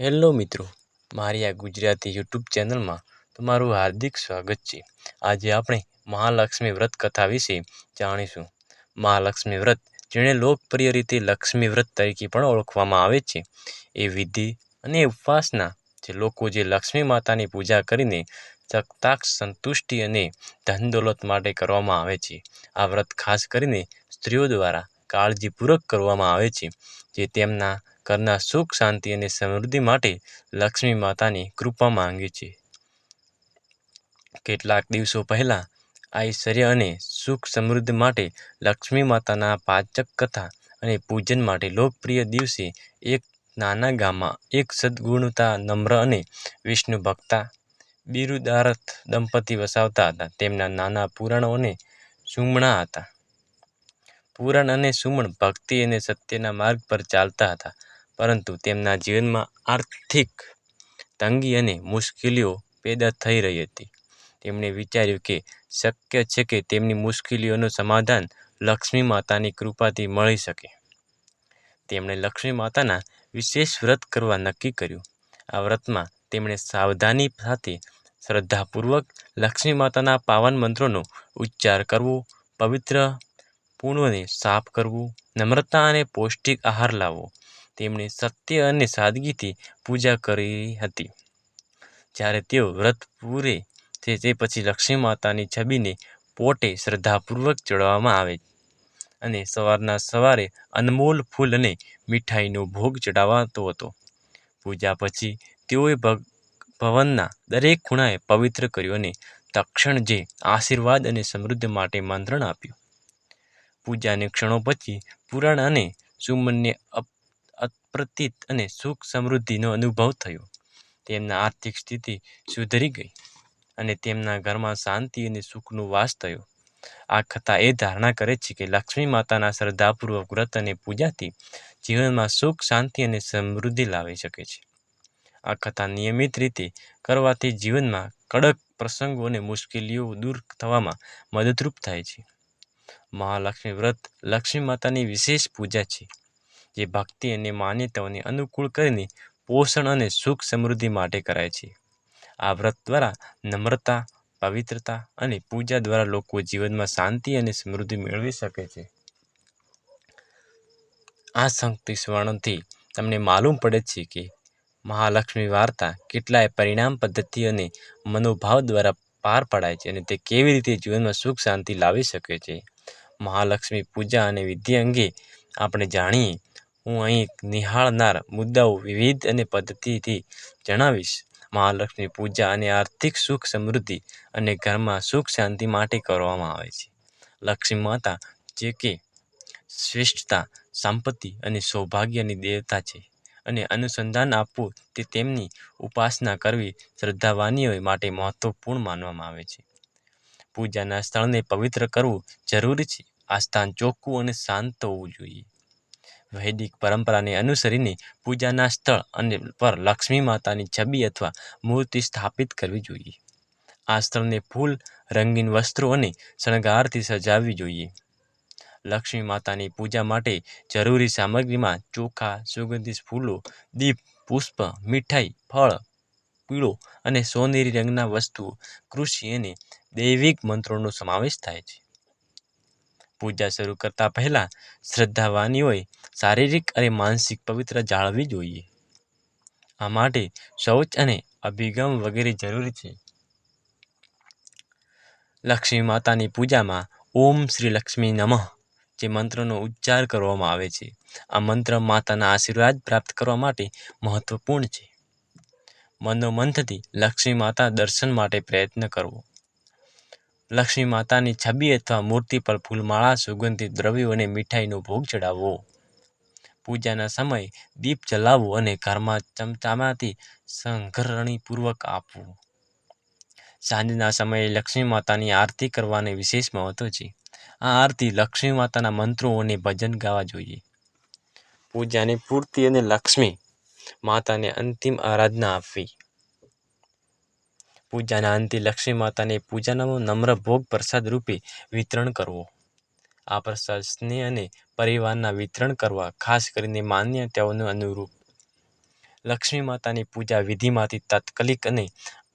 Hello મિત્રો, મારી આ ગુજરાતી યુટ્યુબ ચેનલમાં તમારું હાર્દિક સ્વાગત છે. આજે આપણે મહાલક્ષ્મી વ્રત કથા વિશે જાણીશું. મહાલક્ષ્મી વ્રત જેણે લોકપ્રિય રીતે લક્ષ્મી વ્રત તરીકે પણ ઓળખવામાં આવે છે. એ વિધિ અને ઉપવાસના જે લોકો જે લક્ષ્મી માતાની પૂજા કરીને સત્તાક્ષ સંતુષ્ટિ અને ધન દોલત માટે કરવામાં આવે છે. આ વ્રત ખાસ કરીને સ્ત્રીઓ દ્વારા કાળજીપૂર્વક કરવામાં આવે છે, જે તેમના ઘરના સુખ, શાંતિ અને સમૃદ્ધિ માટે લક્ષ્મી માતાની કૃપા માંગે છે. કેટલાક દિવસો પહેલાં આશ્ચર્ય અને સુખ, સમૃદ્ધિ માટે લક્ષ્મી માતાના પાચક કથા અને પૂજન માટે લોકપ્રિય દિવસે એક નાના ગામમાં એક સદગુણતા નમ્ર અને વિષ્ણુ ભક્તા બિરુદારથ દંપતી વસાવતા હતા. તેમના નાના પુરાણો અને સુમણા હતા. પુરાણ અને સુમણ ભક્તિ અને સત્યના માર્ગ પર ચાલતા હતા. પરંતુ તેમના જીવનમાં આર્થિક તંગી અને મુશ્કેલીઓ પેદા થઈ રહી હતી. તેમણે વિચાર્યું કે શક્ય છે કે તેમની મુશ્કેલીઓનું સમાધાન લક્ષ્મી માતાની કૃપાથી મળી શકે. તેમણે લક્ષ્મી માતાના વિશેષ વ્રત કરવા નક્કી કર્યું. આ વ્રતમાં તેમણે સાવધાની સાથે શ્રદ્ધાપૂર્વક લક્ષ્મી માતાના પાવન મંત્રોનો ઉચ્ચાર કરવો, પવિત્ર પૂર્ણને સાફ કરવું, નમ્રતા અને પૌષ્ટિક આહાર લાવવો તેમણે સત્ય અને સાદગીથી પૂજા કરી હતી. જ્યારે તેઓ વ્રત પૂરે છે, તે પછી લક્ષ્મી માતાની છબીને પોટે શ્રદ્ધાપૂર્વક ચડાવવામાં આવે અને સવારના સવારે અનમોલ ફૂલ અને મીઠાઈનો ભોગ ચડાવાતો હતો. પૂજા પછી તેઓએ ભવનના દરેક ખૂણાએ પવિત્ર કર્યું અને તક્ષણ જે આશીર્વાદ અને સમૃદ્ધિ માટે મંત્રણ આપ્યું. પૂજાની ક્ષણો પછી પુરાણ અને સુમનને અપ્રતિત અને સુખ સમૃદ્ધિનો અનુભવ થયો. તેમના આર્થિક સ્થિતિ સુધરી ગઈ અને તેમના ઘરમાં શાંતિ અને સુખનો વાસ થયો. આ કથા એ ધારણા કરે છે કે લક્ષ્મી માતાના શ્રદ્ધાપૂર્વક વ્રત અને પૂજાથી જીવનમાં સુખ, શાંતિ અને સમૃદ્ધિ લાવી શકે છે. આ કથા નિયમિત રીતે કરવાથી જીવનમાં કડક પ્રસંગો અને મુશ્કેલીઓ દૂર થવામાં મદદરૂપ થાય છે. મહાલક્ષ્મી વ્રત લક્ષ્મી માતાની વિશેષ પૂજા છે. જે ભક્તિ અને માન્યતાઓને અનુકૂળ કરીને પોષણ અને સુખ સમૃદ્ધિ માટે કરાય છે. આ વ્રત દ્વારા નમ્રતા, પવિત્રતા અને પૂજા દ્વારા લોકો જીવનમાં શાંતિ અને સમૃદ્ધિ મેળવી શકે છે. આ શક્તિ સ્વર્ણથી તમને માલુમ પડે છે કે મહાલક્ષ્મી વાર્તા કેટલાય પરિણામ પદ્ધતિ અને મનોભાવ દ્વારા પાર પડાય છે અને તે કેવી રીતે જીવનમાં સુખ શાંતિ લાવી શકે છે. મહાલક્ષ્મી પૂજા અને વિધિ અંગે આપણે જાણીએ હું અહીં નિહાળનાર મુદ્દાઓ વિવિધ અને પદ્ધતિથી જણાવીશ. મહાલક્ષ્મી પૂજા અને આર્થિક સુખ સમૃદ્ધિ અને ઘરમાં સુખ શાંતિ માટે કરવામાં આવે છે. લક્ષ્મી માતા, જે કે શ્રેષ્ઠતા, સંપત્તિ અને સૌભાગ્યની દેવતા છે અને અનુસંધાન આપવું તે તેમની ઉપાસના કરવી શ્રદ્ધાવાનીઓ માટે મહત્વપૂર્ણ માનવામાં આવે છે. પૂજાના સ્થળને પવિત્ર કરવું જરૂરી છે. આ સ્થાન ચોખ્ખું અને શાંત હોવું જોઈએ. વૈદિક પરંપરાને અનુસરીને પૂજાના સ્થળ અને પર લક્ષ્મી માતાની છબી અથવા મૂર્તિ સ્થાપિત કરવી જોઈએ. આ સ્થળને ફૂલ રંગીન વસ્ત્રો અને શણગારથી સજાવવી જોઈએ. લક્ષ્મી માતાની પૂજા માટે જરૂરી સામગ્રીમાં ચોખા, સુગંધિત ફૂલો, દીપ, પુષ્પ, મીઠાઈ, ફળ, પીળો અને સોનેરી રંગના વસ્તુઓ, કૃષિ અને દૈવિક મંત્રોનો સમાવેશ થાય છે. પૂજા શરૂ કરતાં પહેલાં શ્રદ્ધાવાનીઓએ શારીરિક અને માનસિક પવિત્ર જાળવવી જોઈએ. આ માટે શૌચ અને અભિગમ વગેરે જરૂરી છે. લક્ષ્મી માતાની પૂજામાં ઓમ શ્રી લક્ષ્મી નમઃ, જે મંત્રનો ઉચ્ચાર કરવામાં આવે છે. આ મંત્ર માતાના આશીર્વાદ પ્રાપ્ત કરવા માટે મહત્વપૂર્ણ છે. મનોમંથથી લક્ષ્મી માતા દર્શન માટે પ્રયત્ન કરવો. લક્ષ્મી માતાની છબી અથવા મૂર્તિ પર ફૂલમાળા, સુગંધિત દ્રવ્યો અને મીઠાઈનો ભોગ ચડાવવો પૂજાના સમયે દીપ જલાવવો અને ઘરમાં ચમચામાંથી સંઘરણીપૂર્વક આપવું સાંજના સમયે લક્ષ્મી માતાની આરતી કરવાને વિશેષ મહત્વ છે. આ આરતી લક્ષ્મી માતાના મંત્રો અને ભજન ગાવા જોઈએ. પૂજાની પૂર્તિ અને લક્ષ્મી માતાને અંતિમ આરાધના આપવી. પૂજાના અંતે લક્ષ્મી માતાને પૂજાનો નમ્ર ભોગ પ્રસાદ રૂપે વિતરણ કરવો. આ પ્રસાદ સ્નેહ અને પરિવારના વિતરણ કરવા ખાસ કરીને માન્યતાઓને અનુરૂપ. લક્ષ્મી માતાની પૂજા વિધિમાંથી તાત્કાલિક અને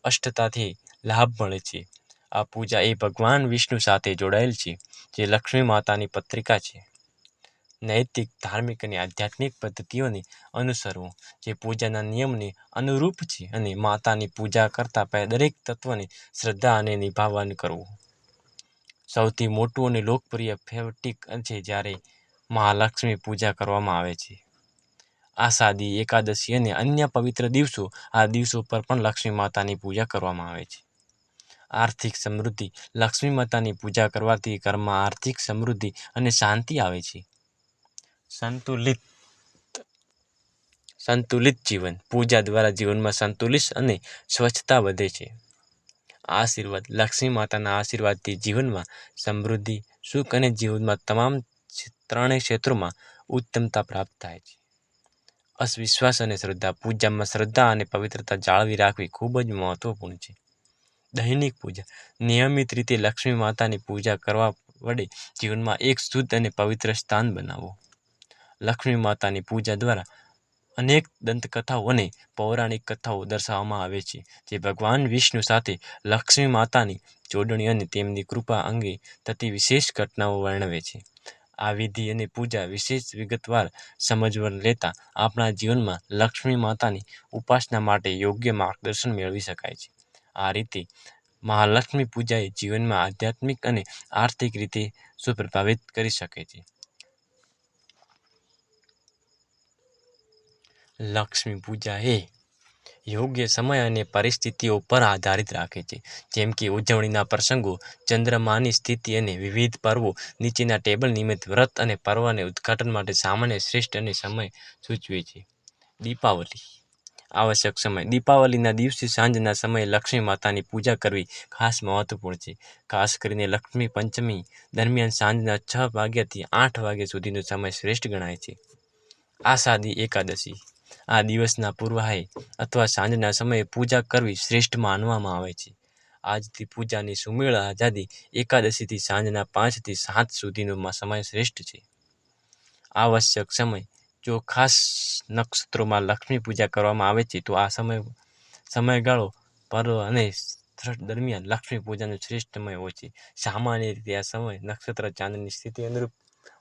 અષ્ટતાથી લાભ મળે છે. આ પૂજા એ ભગવાન વિષ્ણુ સાથે જોડાયેલ છે, જે લક્ષ્મી માતાની પત્રિકા છે. નૈતિક, ધાર્મિક અને આધ્યાત્મિક પદ્ધતિઓને અનુસરવું, જે પૂજાના નિયમને અનુરૂપ છે અને માતાની પૂજા કરતાં પહેલાં દરેક તત્વને શ્રદ્ધા અને નિભાવવાનું કરવું. સૌથી મોટું અને લોકપ્રિય ફેવટિક છે જ્યારે મહાલક્ષ્મી પૂજા કરવામાં આવે છે. આષાઢી, એકાદશી અને અન્ય પવિત્ર દિવસો આ દિવસો પર પણ લક્ષ્મી માતાની પૂજા કરવામાં આવે છે. આર્થિક સમૃદ્ધિ, લક્ષ્મી માતાની પૂજા કરવાથી ઘરમાં આર્થિક સમૃદ્ધિ અને શાંતિ આવે છે. સંતુલિત સંતુલિત જીવન. પૂજા દ્વારા જીવનમાં સંતુલિત અને સ્વચ્છતા વધે છે. આશીર્વાદ. લક્ષ્મી માતાના આશીર્વાદથી જીવનમાં સમૃદ્ધિ, સુખ અને જીવનમાં તમામ ત્રણેય ક્ષેત્રોમાં ઉત્તમતા પ્રાપ્ત થાય છે. અવિશ્વાસ અને શ્રદ્ધા. પૂજામાં શ્રદ્ધા અને પવિત્રતા જાળવી રાખવી ખૂબ જ મહત્વપૂર્ણ છે. દૈનિક પૂજા. નિયમિત રીતે લક્ષ્મી માતાની પૂજા કરવા વડે જીવનમાં એક શુદ્ધ અને પવિત્ર સ્થાન બનાવો. લક્ષ્મી માતાની પૂજા દ્વારા અનેક દંતકથાઓ અને પૌરાણિક કથાઓ દર્શાવવામાં આવે છે, જે ભગવાન વિષ્ણુ સાથે લક્ષ્મી માતાની જોડણી અને તેમની કૃપા અંગે થતી વિશેષ ઘટનાઓ વર્ણવે છે. આ વિધિ અને પૂજા વિશેષ વિગતવાર સમજવા લેતા આપણા જીવનમાં લક્ષ્મી માતાની ઉપાસના માટે યોગ્ય માર્ગદર્શન મેળવી શકાય છે. આ રીતે મહાલક્ષ્મી પૂજા એ જીવનમાં આધ્યાત્મિક અને આર્થિક રીતે સુપ્રભાવિત કરી શકે છે. લક્ષ્મી પૂજા એ યોગ્ય સમય અને પરિસ્થિતિઓ પર આધારિત રાખે છે. જેમ કે ઉજવણીના પ્રસંગો, ચંદ્રમાની સ્થિતિ અને વિવિધ પર્વો, નીચેના ટેબલ નિમિત્ત વ્રત અને પર્વને ઉદ્ઘાટન માટે સામાન્ય, શ્રેષ્ઠ અને સમય સૂચવે છે. દીપાવલી. આવશ્યક સમય. દીપાવલીના દિવસે સાંજના સમયે લક્ષ્મી માતાની પૂજા કરવી ખાસ મહત્વપૂર્ણ છે. ખાસ કરીને લક્ષ્મી પંચમી દરમિયાન સાંજના છ વાગ્યાથી આઠ વાગ્યા સુધીનો સમય શ્રેષ્ઠ ગણાય છે. આષાઢી એકાદશી. આ દિવસના પૂર્વાહે અથવા સાંજના સમયે પૂજા કરવી શ્રેષ્ઠ માનવામાં આવે છે. આજથી પૂજાની સુમેળ આઝાદી એકાદશીથી સાંજના પાંચથી સાત સુધીનો સમય શ્રેષ્ઠ છે. આવશ્યક સમય, જો ખાસ નક્ષત્રોમાં લક્ષ્મી પૂજા કરવામાં આવે છે, તો આ સમય, સમયગાળો પર્વ અને દરમિયાન લક્ષ્મી પૂજાનો શ્રેષ્ઠ સમય હોય છે. સામાન્ય રીતે આ સમય નક્ષત્ર ચાંદની સ્થિતિ અનુરૂપ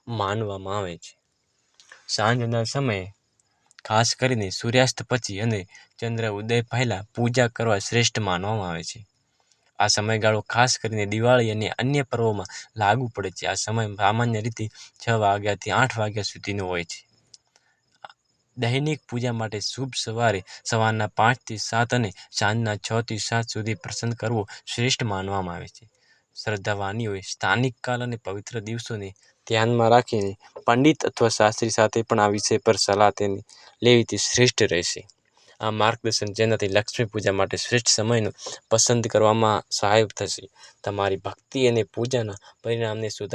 માનવામાં આવે છે. સાંજના સમયે ખાસ કરીને સૂર્યાસ્ત પછી અને ચંદ્ર ઉદય પહેલાં પૂજા કરવા શ્રેષ્ઠ માનવામાં આવે છે. આ સમયગાળો ખાસ કરીને દિવાળી અને અન્ય પર્વોમાં લાગુ પડે છે. આ સમય સામાન્ય રીતે છ વાગ્યાથી આઠ વાગ્યા સુધીનો હોય છે. દૈનિક પૂજા માટે શુભ સવારે સવારના પાંચથી સાત અને સાંજના છથી સાત સુધી પ્રસન્ન કરવો શ્રેષ્ઠ માનવામાં આવે છે. શ્રદ્ધાવાનીઓએ સ્થાનિક કાલ અને પવિત્ર દિવસોને ધ્યાનમાં રાખીને પંડિત અથવા શાસ્ત્રી સાથે પણ આ વિષય પર સલાહ તેની લેવી તે શ્રેષ્ઠ રહેશે. આ માર્ગદર્શન જેનાથી લક્ષ્મી પૂજા માટે શ્રેષ્ઠ સમયનો પસંદ કરવામાં સહાય થશે. તમારી ભક્તિ અને પૂજાના પરિણામને સુધાર